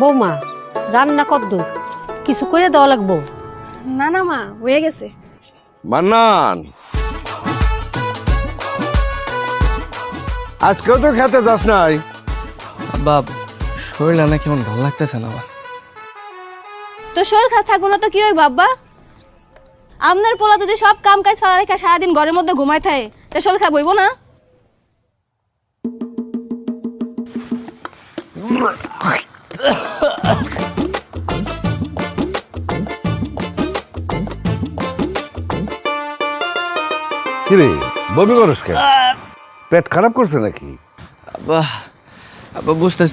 বৌমা রান্না কত দূর কিছু করে দেওয়া লাগবো। না না মা হয়ে গেছে। মান্নান! আজকেও তো খেতে যাস নাই। আব্বা শরীরটা না কেমন ভালো লাগতেছে না আমার। তো শরীর খারাপ থাকব না তো কি হই বাবা আপনার পোলা যদি সব কাম কাজ ফেলা রেখে সারাদিন ঘরের মধ্যে ঘুমাই থাকে তা শরীর খারাপ হইব না? কিরে বমি করস কেন? পেট খারাপ করছে নাকি? আব্বা আব্বা বুঝতেছি।